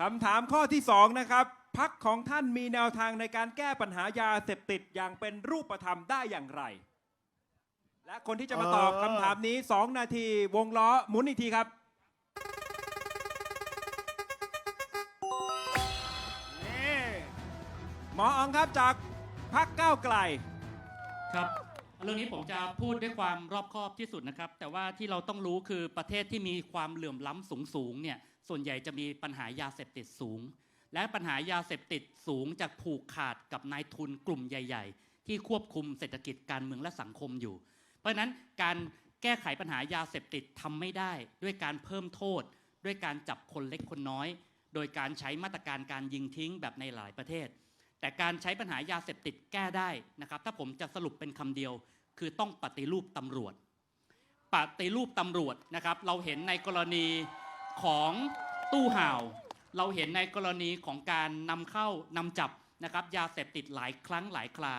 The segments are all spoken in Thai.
คำถามข้อที่ 2 นะครับพักของท่านมีแนวทางในการแก้ปัญหายาเสพติดอย่างเป็นรูปธรรมได้อย่างไร และคนที่จะมาตอบเออคำถามนี้ 2 นาทีวงล้อหมุนอีกทีครับนี่หมออองครับจากพักก้าวไกล ครับ เรื่องนี้ผมจะพูดด้วยความรอบคอบที่สุดนะครับ แต่ว่าที่เราต้องรู้คือประเทศที่มีความเหลื่อมล้ำสูงสูงๆเนี่ย ส่วนใหญ่จะมีปัญหายาเสพติดสูง และปัญหายาเสพติดสูงจะผูกขาดกับนายทุนกลุ่มใหญ่ ๆ ที่ควบคุมเศรษฐกิจการเมืองและสังคมอยู่ เพราะฉะนั้นการแก้ไขปัญหายาเสพติดทำไม่ได้ ด้วยการเพิ่มโทษ ด้วยการจับคนเล็กคนน้อย โดยการใช้มาตรการการยิงทิ้งแบบในหลายประเทศ แต่การใช้ปัญหายาเสพติดแก้ได้นะครับ ถ้าผมจะสรุปเป็นคำเดียว คือต้องปฏิรูปตำรวจ ปฏิรูปตำรวจนะครับ เราเห็นในกรณี ของตู้ห่าว เราเห็นในกรณีของการนำเข้านำจับนะครับยาเสพติดหลายครั้งหลายครา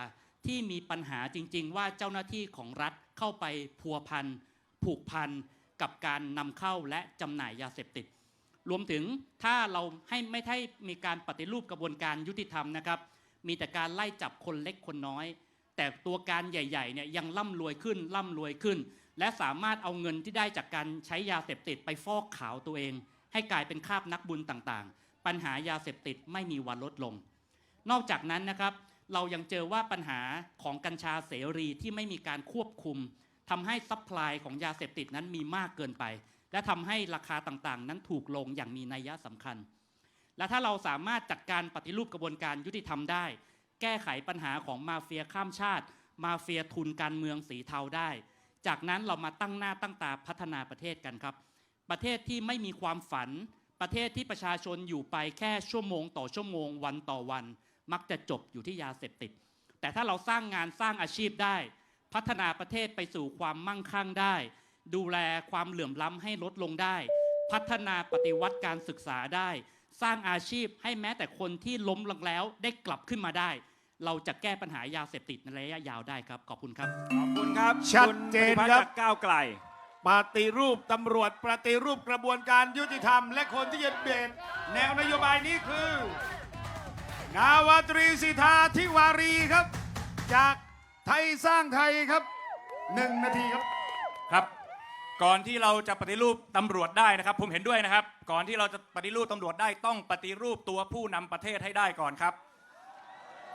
ที่มีปัญหาจริง ๆ ว่าเจ้าหน้าที่ของรัฐเข้าไปพัวพันผูกพันกับการนำเข้าและจำหน่ายยาเสพติด รวมถึงถ้าเราให้ไม่ให้มีการปฏิรูปกระบวนการยุติธรรมนะครับ มีแต่การไล่จับคนเล็กคนน้อย แต่ตัวการใหญ่ๆเนี่ยยังร่ำรวยขึ้นร่ำรวยขึ้น และสามารถเอาเงินที่ได้จากการใช้ยาเสพติดไปฟอกขาวตัวเอง ให้กลายเป็นคาบนักบุญต่างๆ ปัญหายาเสพติดไม่มีวันลดลง นอกจากนั้นนะครับ เรายังเจอว่าปัญหาของกัญชาเสรีที่ไม่มีการควบคุมทำให้ซัพพลายของยาเสพติดนั้นมีมากเกินไป และทำให้ราคาต่างๆ นั้นถูกลงอย่างมีนัยสำคัญ และถ้าเราสามารถจัดการปฏิรูปกระบวนการยุติธรรมได้ แก้ไขปัญหาของมาเฟียข้ามชาติ มาเฟียทุนการเมืองสีเทาได้ จากนั้นเรามาตั้งหน้าตั้งตาพัฒนาประเทศกันครับ ประเทศที่ไม่มีความฝัน ประเทศที่ประชาชนอยู่ไปแค่ชั่วโมง ต่อชั่วโมง วันต่อวัน มักจะจบอยู่ที่ยาเสพติด แต่ถ้าเราสร้างงานสร้างอาชีพได้ พัฒนาประเทศไปสู่ความมั่งคั่งได้ ดูแลความเหลื่อมล้ำให้ลดลงได้ พัฒนาปฏิวัติการศึกษาได้ สร้างอาชีพให้แม้แต่คนที่ล้มลงแล้วได้กลับขึ้นมาได้ เราจะแก้ปัญหายาเสพติดในระยะยาวได้ครับ ขอบคุณครับ ขอบคุณครับชัดคุณเจนปฏิพัฒครับจากก้าวไกล ปฏิรูปตำรวจปฏิรูปกระบวนการยุติธรรม และคนที่จะเปลี่ยนแนวนโยบายนี้คือ นาวาตรีสิทธาธิวารีครับ จากไทยสร้างไทยครับหนึ่งนาทีครับ ครับ ก่อนที่เราจะปฏิรูปตำรวจได้นะครับ ผมเห็นด้วยนะครับ ก่อนที่เราจะปฏิรูปตำรวจได้ต้องปฏิรูปตัวผู้นำประเทศให้ได้ก่อนครับ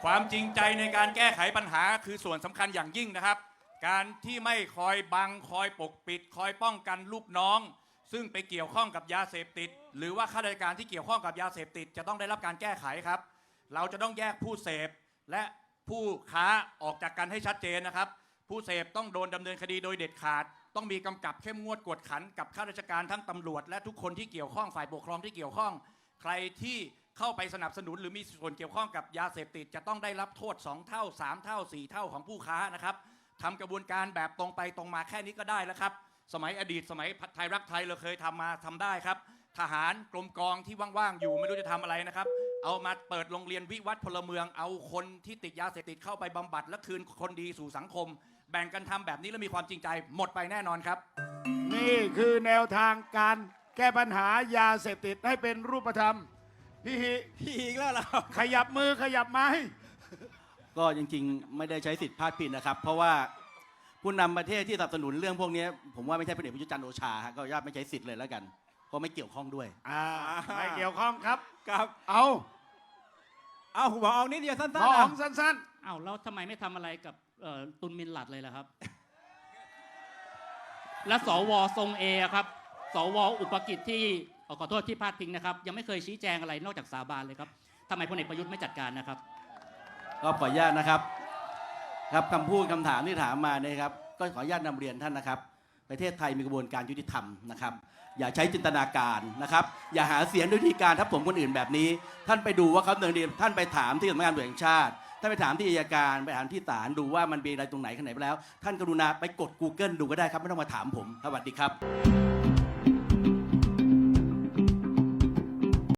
ความจริงใจในการแก้ไขปัญหาคือส่วนสำคัญอย่างยิ่งนะครับ การที่ไม่คอยบังคอยปกปิด คอยป้องกันลูกน้อง ซึ่งไปเกี่ยวข้องกับยาเสพติด หรือว่าข้าราชการที่เกี่ยวข้องกับยาเสพติด จะต้องได้รับการแก้ไขครับ เราจะต้องแยกผู้เสพและผู้ค้าออกจากกันให้ชัดเจนนะครับ ผู้เสพต้องโดนดำเนินคดีโดยเด็ดขาด ต้องมีกำกับเข้มงวดกวดขันกับข้าราชการทั้งตำรวจ และทุกคนที่เกี่ยวข้องฝ่ายปกครองที่เกี่ยวข้อง ใครที่ เข้าไปสนับสนุนหรือมีส่วนเกี่ยวข้องกับยาเสพติด จะต้องได้รับโทษ 2 เท่า 3 เท่า 4 เท่าของผู้ค้านะครับทำกระบวนการแบบตรงไปตรงมาแค่นี้ก็ได้แล้วครับสมัยอดีตสมัยไทยรักไทยเราเคยทำมาทำได้ครับ ทหารกรมกองที่ว่างๆอยู่ไม่รู้จะทำอะไรนะครับ เอามาเปิดโรงเรียนวิวัฒน์พลเมือง เอาคนที่ติดยาเสพติดเข้าไปบำบัด และคืนคนดีสู่สังคม แบ่งกันทำแบบนี้แล้วมีความจริงใจหมดไปแน่นอนครับ นี่คือแนวทางการแก้ปัญหายาเสพติดให้เป็นรูปธรรม พี่ฮิพี่อีกแล้วเหรอขยับมือขยับไม้ ก็จริงๆ ไม่ได้ใช้สิทธิ์พาดพิงนะครับ เพราะว่าผู้นำประเทศที่สนับสนุนเรื่องพวกนี้ ผมว่าไม่ใช่พลเอกประยุทธ์จันทร์โอชาฮะก็ญาตไม่ใช้สิทธิ์เลยแล้วกัน เพราะไม่เกี่ยวข้องด้วย อ่าไม่เกี่ยวข้องครับ ครับ เอาเอาหมออองนิดเดียวสั้นหมอๆอ๋นะองสั้น อ้าวแล้วทำไมไม่ทำอะไรกับเอ่อตุนมินหลัดเลยล่ะครับ และสวทรงเอครับ สวอุปกิจที่เอ่อ ขอโทษที่พลาดพิงนะครับ ยังไม่เคยชี้แจงอะไรนอกจากสาบานเลยครับทำไมพลเอกประยุทธ์ไม่จัดการนะครับ ก็ขออนุญาตนะครับ ครับคำพูดคำถามที่ถามมาเนี่ยครับก็ขออนุญาตนำเรียนท่านนะครับ ประเทศไทยมีกระบวนการยุติธรรมนะครับ อย่าใช้จินตนาการนะครับ อย่าหาเสียงด้วยวิธีการทับถมคนอื่นแบบนี้ ท่านไปดูว่าเขาเดินดีท่านไปถามที่สำนักงานตำรวจแห่งชาติท่านไปถามที่อัยการไปถามที่ศาลดูว่ามันมีอะไรตรงไหนขนาดไหนไปแล้ว ท่านกรุณาไปกด Google ดูก็ได้ครับไม่ต้องมาถามผมสวัสดีครับ